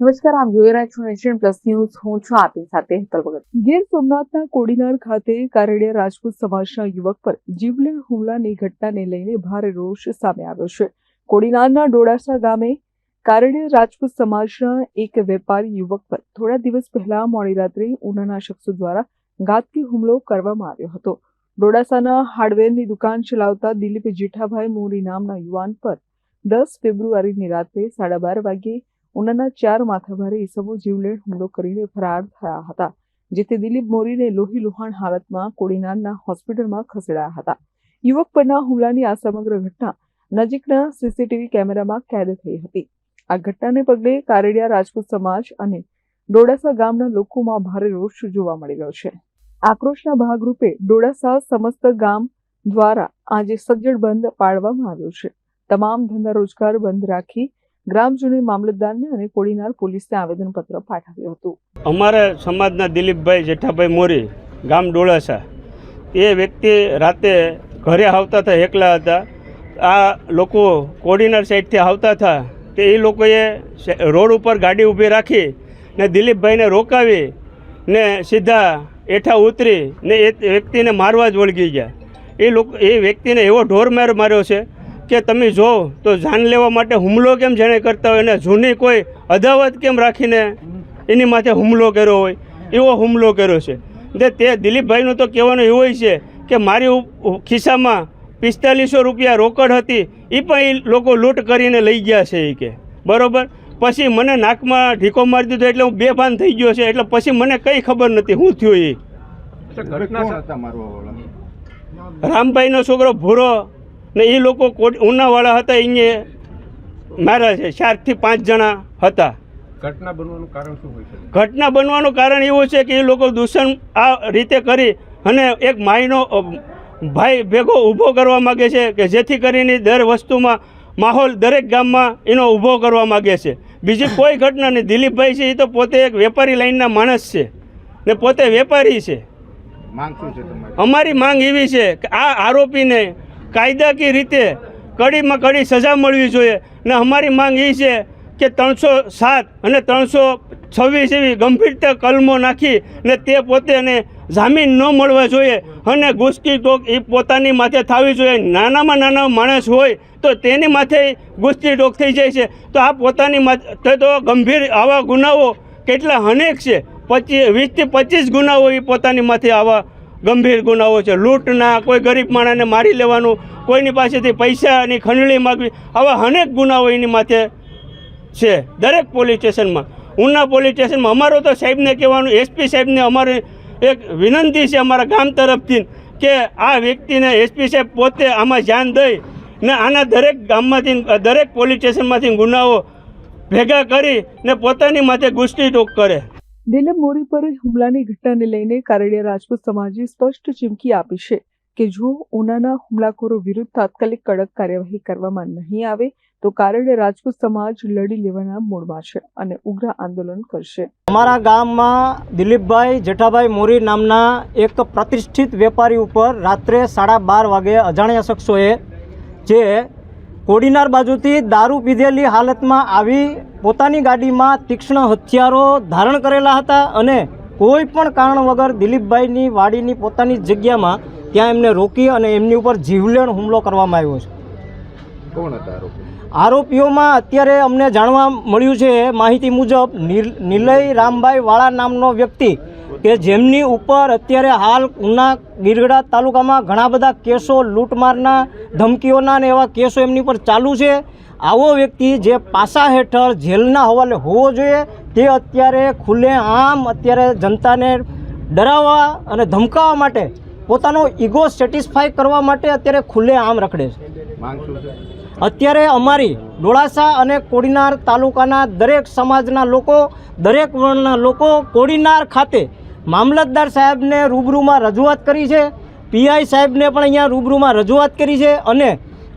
નમસ્કાર, આપ જોઈ રહ્યા છો નેશન પ્લસ ન્યૂઝ હું છું આપની સાથે હેતલ ભગત. ગીર સોમનાથના કોડીનાર ખાતે કારડિયા રાજપૂત સમાજના યુવક પર જીવલેણ હુમલાની ઘટનાને લઈને ભારે રોષ સામે આવ્યો છે. કોડીનારના ડોડાસા ગામે કારડિયા રાજપૂત સમાજના એક વેપારી યુવક પર થોડા દિવસ પહેલા મોડી રાત્રે ઉનાના શખ્સો દ્વારા ઘાતકી હુમલો કરવામાં આવ્યો હતો. ડોડાસાના હાર્ડવેરની દુકાન ચલાવતા દિલીપ જેઠાભાઈ મોરી નામના યુવાન પર દસ ફેબ્રુઆરીની રાત્રે સાડા બાર વાગ્યે ઉનાના ચાર માથાભારે ઈસમો જીવલેણ હુમલો કરીને ફરાર થયા હતા, જેથી દિલીપ મોરીને લોહી લુહાણ હાલતમાં કોડીનારના હોસ્પિટલમાં ખસેડાયા હતા. યુવક પરના હુમલાની આ સમગ્ર ઘટના નજીકના સીસીટીવી કેમેરામાં કેદ થઈ હતી. આ ઘટનાને પગલે કારેડિયા રાજપૂત સમાજ અને ડોડાસા ગામના લોકોમાં ભારે રોષ જોવા મળી રહ્યો છે. આક્રોશના ભાગરૂપે ડોડાસા સમસ્ત ગામ દ્વારા આજે સજ્જડ બંધ પાડવામાં આવ્યો છે. તમામ ધંધા રોજગાર બંધ રાખી ગ્રામજનોએ મામલતદારને અને કોડીનાર પોલીસને આવેદનપત્ર પાઠવ્યું હતું. અમારા સમાજના દિલીપભાઈ જેઠાભાઈ મોરી, ગામ ડોળાસા, એ વ્યક્તિ રાતે ઘરે આવતા હતા, એકલા હતા. આ લોકો કોડીનાર સાઈડથી આવતા હતા. તે એ લોકોએ રોડ ઉપર ગાડી ઊભી રાખી ને દિલીપભાઈને રોકાવી ને સીધા એઠા ઉતરી ને એ વ્યક્તિને મારવા જ વળગી ગયા. એ લોકો, એ વ્યક્તિને એવો ઢોરમાર માર્યો છે કે તમે જો તો જાન લેવા માટે હુમલો કેમ જેણે કરતા હોય અને જૂની કોઈ અદાવત કેમ રાખીને એની માથે હુમલો કર્યો હોય એવો હુમલો કર્યો છે. એટલે તે દિલીપભાઈનું તો કહેવાનું એવું છે કે મારી ખિસ્સામાં પિસ્તાલીસો રૂપિયા રોકડ હતી એ પણ એ લોકો લૂંટ કરીને લઈ ગયા છે એ કે. બરાબર? પછી મને નાકમાં ઢીકો મારી દીધો એટલે હું બેભાન થઈ ગયો છે એટલે પછી મને કંઈ ખબર નથી શું થયું એ રામભાઈનો છોકરો ભૂરો ને એ લોકો કોટ- ઉનાવાળા હતા અહીંયા મારા છે ચારથી પાંચ જણા હતા. ઘટના બનવાનું કારણ શું હોય છે ઘટના બનવાનું કારણ એવું છે કે એ લોકો દૂષણ આ રીતે કરી અને એક માયનો ભાઈ ભેગો ઊભો કરવા માગે છે કે જેથી કરીને દર વસ્તુમાં માહોલ દરેક ગામમાં એનો ઊભો કરવા માગે છે. બીજી કોઈ ઘટના નહીં. દિલીપભાઈ છે એ તો પોતે એક વેપારી લાઈનના માણસ છે ને પોતે વેપારી છે. અમારી માંગ એવી છે કે આ આરોપીને કાયદાકીય રીતે કડીમાં કડી સજા મળવી જોઈએ. ને અમારી માંગ એ છે કે ત્રણસો સાત અને ત્રણસો છવ્વીસ એવી ગંભીરતા કલમો નાખી ને તે પોતે એને જામીન ન મળવા જોઈએ અને ગુસ્તી ટોક એ પોતાની માથે થવી જોઈએ. નાનામાં નાના માણસ હોય તો તેની માથે ગુસ્તી ટોક થઈ જાય છે. તો આ પોતાની માથે તો ગંભીર આવા ગુનાઓ કેટલા અનેક છે. પચીસ વીસથી પચીસ ગુનાઓ એ પોતાની માથે આવા ગંભીર ગુનાઓ છે. લૂંટના, કોઈ ગરીબ માણસને મારી લેવાનું, કોઈની પાસેથી પૈસાની ખંડણી માગવી, આવા અનેક ગુનાઓ એની માથે છે દરેક પોલીસ સ્ટેશનમાં. ઉના પોલીસ સ્ટેશનમાં અમારો તો સાહેબને કહેવાનું, એસપી સાહેબને અમારી એક વિનંતી છે અમારા ગામ તરફથી કે આ વ્યક્તિને એસપી સાહેબ પોતે આમાં ધ્યાન દઈ ને આના દરેક ગામમાંથી, દરેક પોલીસ સ્ટેશનમાંથી ગુનાઓ ભેગા કરી ને પોતાની માથે ગુસ્તી ટોક કરે. દિલીપ મોરી પર હુમલાની ઘટનાને લઈને કારડીયા રાજપૂત સમાજે સ્પષ્ટ ચીમકી આપી છે કે જો ઉનાના હુમલાખોરો વિરુદ્ધ તાત્કાલિક કડક કાર્યવાહી કરવામાં નહીં આવે, તો કારડિયા રાજપૂત સમાજ લડી લેવાના મૂળમાં છે અને ઉગ્ર આંદોલન કરશે. અમારા ગામમાં દિલીપભાઈ જેઠાભાઈ મોરી નામના એક પ્રતિષ્ઠિત વેપારી ઉપર રાત્રે સાડા બાર વાગે અજાણ્યા શખ્સોએ જે કોડીનાર બાજુથી દારૂ પીધેલી હાલતમાં આવી પોતાની ગાડીમાં તીક્ષ્ણ હથિયારો ધારણ કરેલા હતા અને કોઈ પણ કારણ વગર દિલીપભાઈની વાડીની પોતાની જગ્યામાં ત્યાં એમને રોકી અને એમની ઉપર જીવલેણ હુમલો કરવામાં આવ્યો છે. કોણ હતા આરોપીઓમાં અત્યારે અમને જાણવા મળ્યું છે માહિતી મુજબ નીલ- નિલય રામભાઈ વાળા નામનો વ્યક્તિ કે જેમની ઉપર અત્યારે હાલ ઉના ગીરગડા તાલુકામાં ઘણા બધા કેસો લૂંટમારના ધમકીઓના ને એવા કેસો એમની પર ચાલુ છે. આવો વ્યક્તિ જે પાસા હેઠળ જેલના હવાલે હોવો જોઈએ તે અત્યારે ખુલ્લે આમ અત્યારે જનતાને ડરાવવા અને ધમકાવવા માટે પોતાનો ઈગો સેટિસ્ફાય કરવા માટે અત્યારે ખુલ્લે આમ રખડે છે. છે? અત્યારે અમારી ડોળાસા અને કોડીનાર તાલુકાના દરેક સમાજના લોકો દરેક વર્ણના લોકો કોડીનાર ખાતે મામલતદાર સાહેબને રૂબરૂમાં રજૂઆત કરી છે. પીઆઈ સાહેબને પણ અહીંયા રૂબરૂમાં રજૂઆત કરી છે અને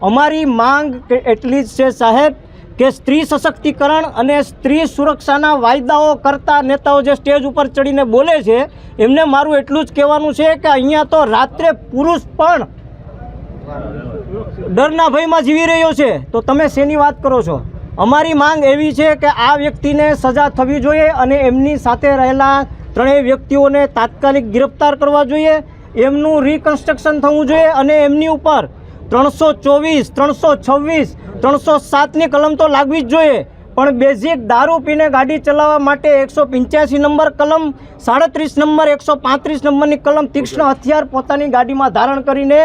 અમારી માંગ એટલી જ છે સાહેબ કે સ્ત્રી સશક્તિકરણ અને સ્ત્રી સુરક્ષાના વાયદાઓ કરતા નેતાઓ જે સ્ટેજ ઉપર ચડીને બોલે છે, એમને મારું એટલું જ કહેવાનું છે કે અહીંયા તો રાત્રે પુરુષ પણ ડરના ભયમાં જીવી રહ્યો છે. તો તમે શેની વાત કરો છો? અમારી માંગ એવી છે કે આ વ્યક્તિને સજા થવી જોઈએ અને એમની સાથે રહેલા ત્રણેય વ્યક્તિઓને તાત્કાલિક ગિરફ્તાર કરવા જોઈએ એમનું રિકન્સ્ટ્રક્શન થવું જોઈએ અને એમની ઉપર ત્રણસો ચોવીસ ત્રણસો છવ્વીસ ત્રણસો સાતની કલમ તો લાગવી જ જોઈએ. પણ બેઝિક દારૂ પીને ગાડી ચલાવવા માટે એકસો પંચ્યાસી નંબર કલમ સાડત્રીસ નંબર એકસો પાંત્રીસ નંબરની કલમ તીક્ષ્ણ હથિયાર પોતાની ગાડીમાં ધારણ કરીને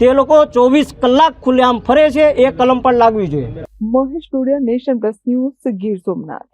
તે લોકો ચોવીસ કલાક ખુલ્લેઆમ ફરે છે એ કલમ પણ લાગવી જોઈએ. Mahesh Dodiya nation plus news Gir Somnath.